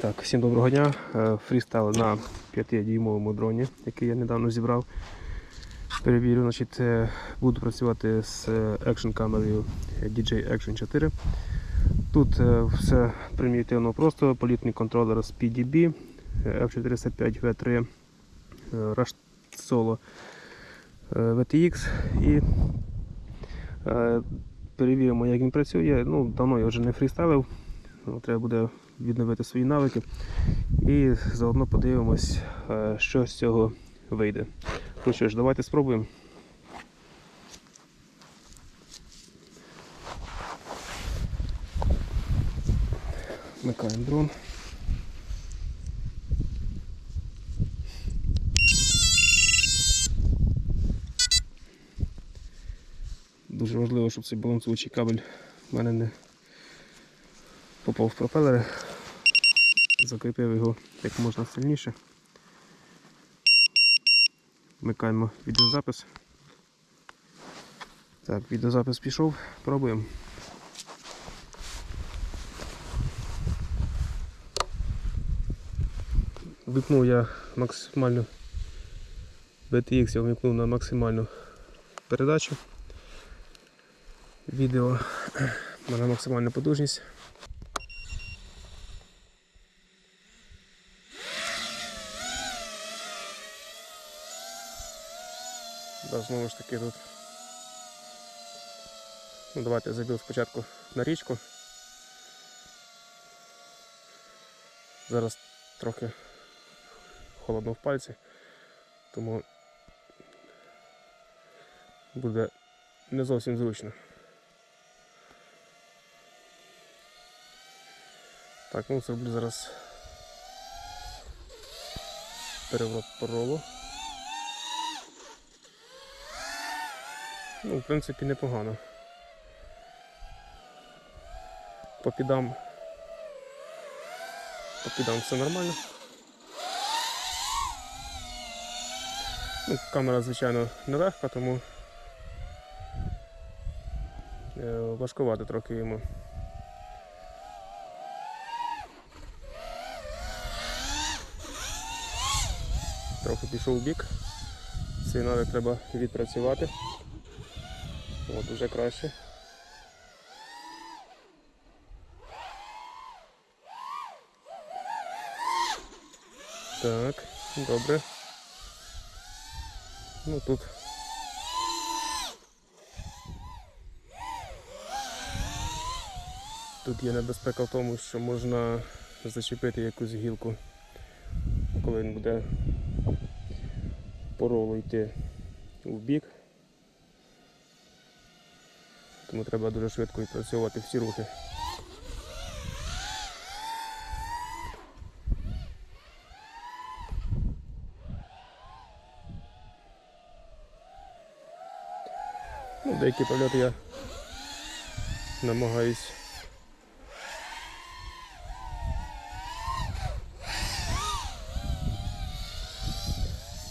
Так, всім доброго дня. Е, Фрістайл на 5-дюймовому дроні, який я недавно зібрав. Перевірю, значить, е, буду працювати з екшн камерою DJI Action 4. Тут е, все примітивно просто, політний контролер з PDB, е, F405 V3, е, Rush Solo е, VTX і е, перевіримо, як він працює. Ну, давно я вже не фрістайлив, ну, треба буде відновити свої навики. І заодно подивимось, е, що з цього вийде. Ну що ж, давайте спробуємо. Вмикаємо дрон. Дуже важливо, щоб цей балансуючий кабель в мене не попав в пропелери. Закріпив його як можна сильніше. Вмикаємо відеозапис. Так, відеозапис пішов, пробуємо. Вмикнув я максимальну BTX, я вмикнув на максимальну передачу. Відео на максимальну потужність. Да, знову ж таки тут. Ну, давайте я спочатку на річку. Зараз трохи холодно в пальці, тому буде не зовсім зручно. Так, ну зроблю зараз переворот по Ну, в принципі, непогано. Попідам. Попідам все нормально. Ну, камера, звичайно, нелегка, тому е, важкувати трохи йому. Трохи пішов у бік. Цей навик треба відпрацювати. От уже краще. Так, добре. Ну тут. Тут є небезпека в тому, що можна зачепити якусь гілку, коли він буде по ролу йти в бік. Тому треба дуже швидко відпрацьовувати всі рухи. Ну, деякі польоти я намагаюсь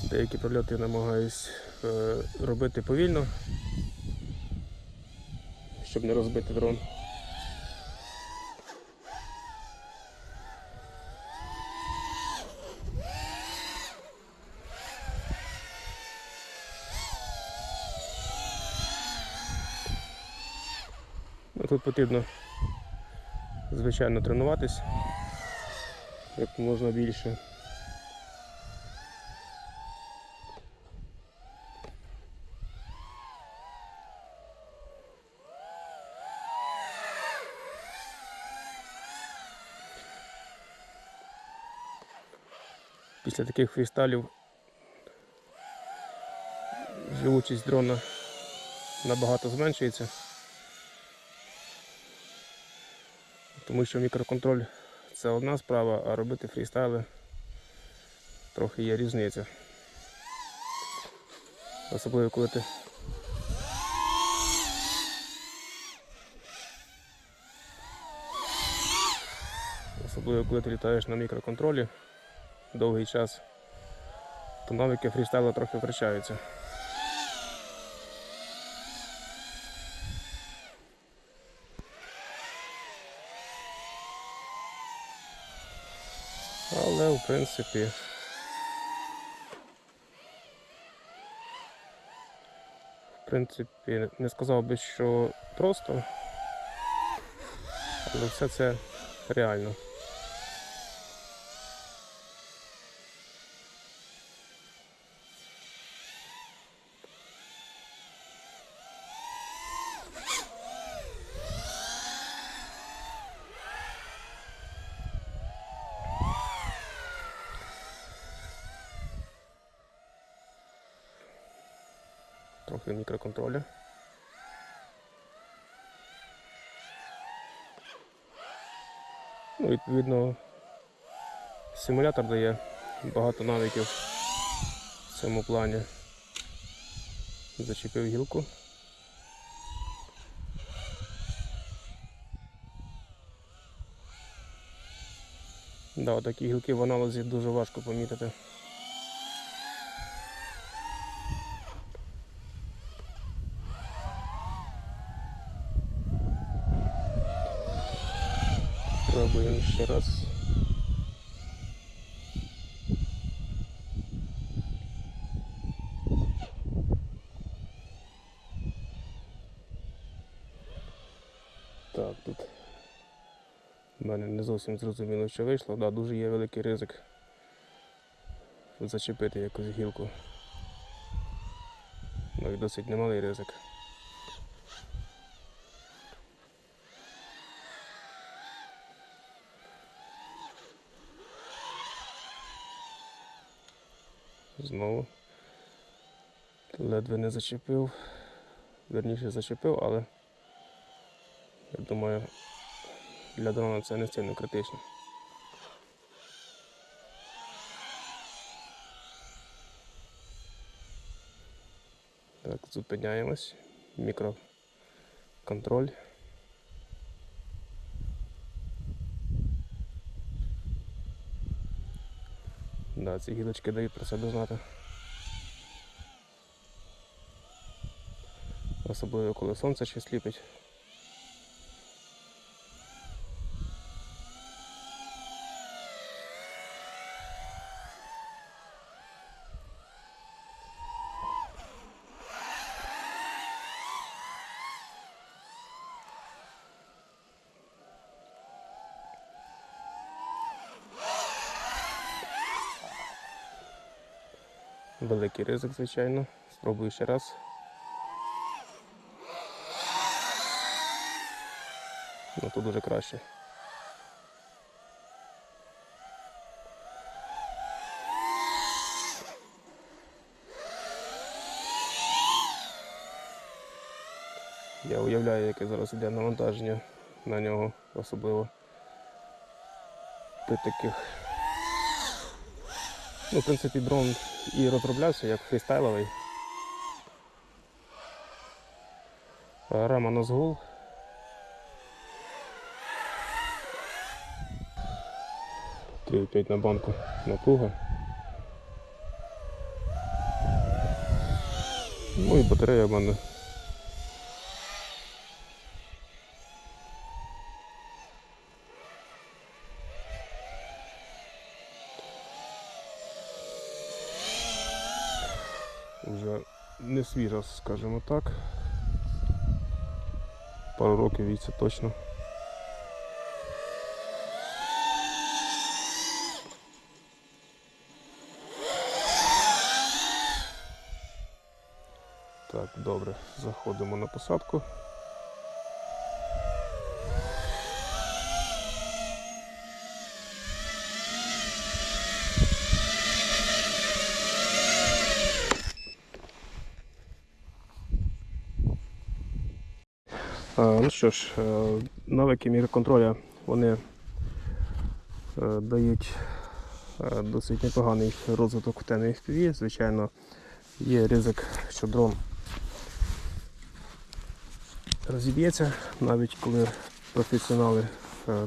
деякі прольоти намагаюсь е, робити повільно, щоб не розбити дрон. Ну, Тут потрібно, звичайно, тренуватись як можна більше. Після таких фрістайлів живучість дрона набагато зменшується. Тому що мікроконтроль це одна справа, а робити фрістайли трохи є різниця. Особливо коли ти Особливо коли ти літаєш на мікроконтролі довгий час, то навики фрістайлу трохи втрачаються. Але в принципі. В принципі, не сказав би, що просто, але все це реально. Трохи мікроконтроля. Ну, відповідно, симулятор дає багато навиків в цьому плані. Зачепив гілку. Да, такі гілки в аналізі дуже важко помітити. Пробуємо ще раз. Так, тут в мене не зовсім зрозуміло, що вийшло. Да, дуже є великий ризик зачепити якусь гілку. Ну і досить немалий ризик. Знову. Ледве не зачепив. Верніше зачепив, але я думаю, для дрона це не сильно критично. Так, зупиняємось. Мікроконтроль. Да, ці гілочки дають про себе знати. Особливо коли сонце ще сліпить. Великий ризик, звичайно. Спробую ще раз. Ну тут уже краще. Я уявляю, яке зараз іде навантаження на нього, особливо при таких. Ну, в принципі, дрон і розроблявся як фрістайловий. Рама на згул. Три п'ять на банку напруга. Ну і батарея в мене. Вже не свіжа, скажімо так. Пару років їй це точно. Так, добре, заходимо на посадку. Ну що ж, е, навики міроконтроля вони е, дають е, досить непоганий розвиток в темній FPV. Звичайно, є ризик, що дрон розіб'ється, навіть коли професіонали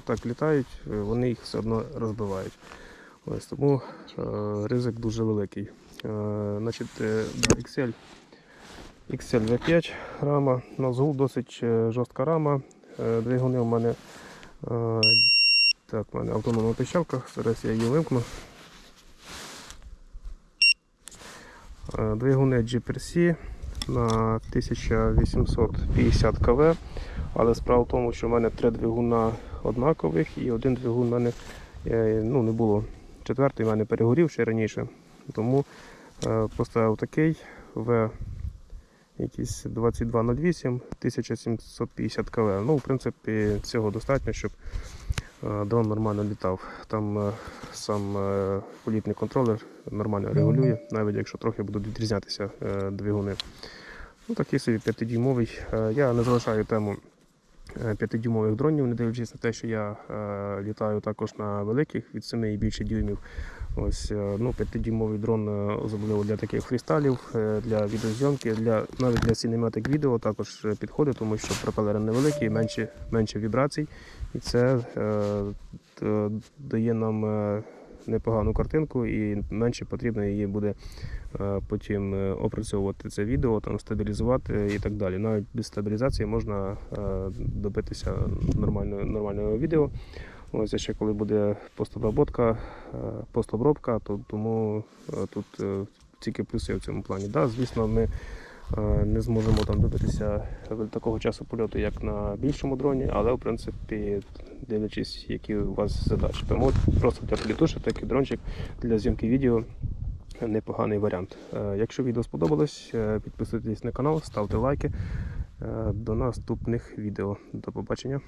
так літають, вони їх все одно розбивають. Ось Тому ризик дуже великий. Значить, Excel XLV5 рама, на згул досить е, жорстка рама. Е, Двигуни в мене е, так, в мене автономна пищалка, зараз я її вимкну. Двигуни GPRC на 1850 кВ, але справа в тому, що в мене три двигуна однакових і один двигун у мене ну, не було. Четвертий в мене перегорів ще раніше, тому поставив такий в якийсь 2208 1750 кВ. Ну, в принципі, цього достатньо, щоб е, дрон нормально літав. Там е, сам е, політний контролер нормально регулює, навіть якщо трохи будуть відрізнятися двигуни. Ну, такий собі 5-дюймовий. Е, Я не залишаю тему 5-дюймових дронів, не дивлячись на те, що я е, літаю також на великих від 7 і більше дюймів. Ось е, ну, 5-дюймовий дрон, е, особливо для таких фрістайлів, е, для відеозйомки, для, навіть для cinematic відео також е, підходить, тому що пропелери невеликі, менше, менше вібрацій. І це е, дає нам е, непогану картинку і менше потрібно її буде е, потім е, опрацьовувати це відео, там, стабілізувати і так далі. Навіть без стабілізації можна е, добитися нормального, нормального відео. Ось ще коли буде постобработка, постобробка, то тому тут тільки плюси в цьому плані. Да, звісно, ми не зможемо там добитися такого часу польоту, як на більшому дроні, але в принципі, дивлячись, які у вас задачі. Тому просто для політушок, такий дрончик для зйомки відео непоганий варіант. Е, Якщо відео сподобалось, е, підписуйтесь на канал, ставте лайки. Е, До наступних відео. До побачення.